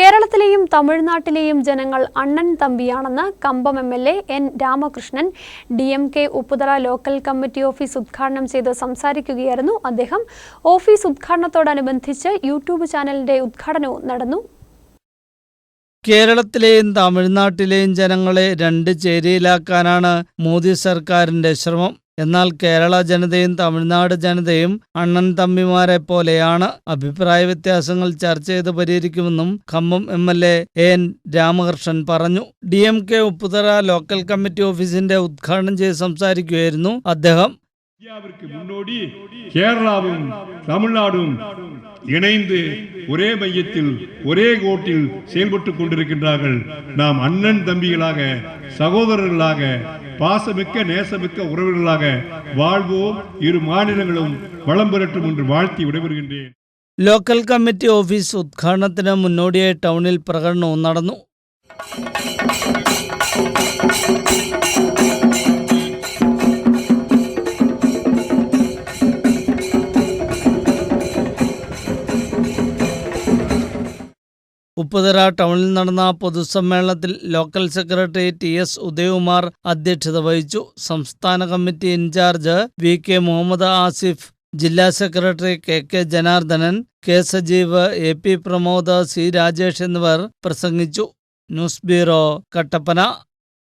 കേരളത്തിലെയും തമിഴ്നാട്ടിലെയും ജനങ്ങൾ അണ്ണൻ തമ്പിയാണെന്ന് Cumbum M L A N Ramakrishnan D M K Upputhara local committee office ഉദ്ഘാടനം ചെയ്ത് സംസാരിക്കുകയായിരുന്നു അദ്ദേഹം. ഓഫീസ് ഉദ്ഘാടനത്തോടനുബന്ധിച്ച് യൂട്യൂബ് ചാനലിന്റെ ഉദ്ഘാടനവും നടന്നു. കേരളത്തിലെയും തമിഴ്നാട്ടിലെയും ജനങ്ങളെ രണ്ട് ചേരിയിലാക്കാനാണ് മോദി സർക്കാരിന്റെ ശ്രമം. എന്നാൽ കേരള ജനതയും തമിഴ്നാട് ജനതയും അണ്ണൻ തമ്മിമാരെ പോലെയാണ് അഭിപ്രായ വ്യത്യാസങ്ങൾ ചർച്ച ചെയ്ത് പരിഹരിക്കുമെന്നും Khammam M L A N Ramakrishnan പറഞ്ഞു D M K Upputhara local committee ഓഫീസിന്റെ ഉദ്ഘാടനം ചെയ്ത് സംസാരിക്കുകയായിരുന്നു അദ്ദേഹം இந்தியாவிற்கு முன்னோடி கேரளாவும் தமிழ்நாடும் இணைந்து ஒரே மையத்தில் ஒரே கோட்டில் செயல்பட்டுக் கொண்டிருக்கின்றார்கள் நாம் அண்ணன் தம்பிகளாக சகோதரர்களாக பாசமிக்க நேசமிக்க உறவுகளாக வாழ்வோம் இரு மாநிலங்களும் வளம் பெறட்டும் என்று வாழ்த்தி விடைபெறுகின்றேன் ലോക്കൽ കമ്മിറ്റി ഓഫീസ് ഉദ്ഘാടനത്തിന് മുന്നോടിയായി ടൗണിൽ പ്രകടനവും നടന്നു ഉപ്പുതറ ടൗണിൽ നടന്ന പൊതുസമ്മേളനത്തിൽ local secretary T S Udayakumar അധ്യക്ഷത വഹിച്ചു. സംസ്ഥാന committee in charge V K Muhammad Asif ജില്ലാ secretary K K Janardhanan K Sajeev A P Pramod C Rajesh എന്നിവർ പ്രസംഗിച്ചു. News bureau Kattappana.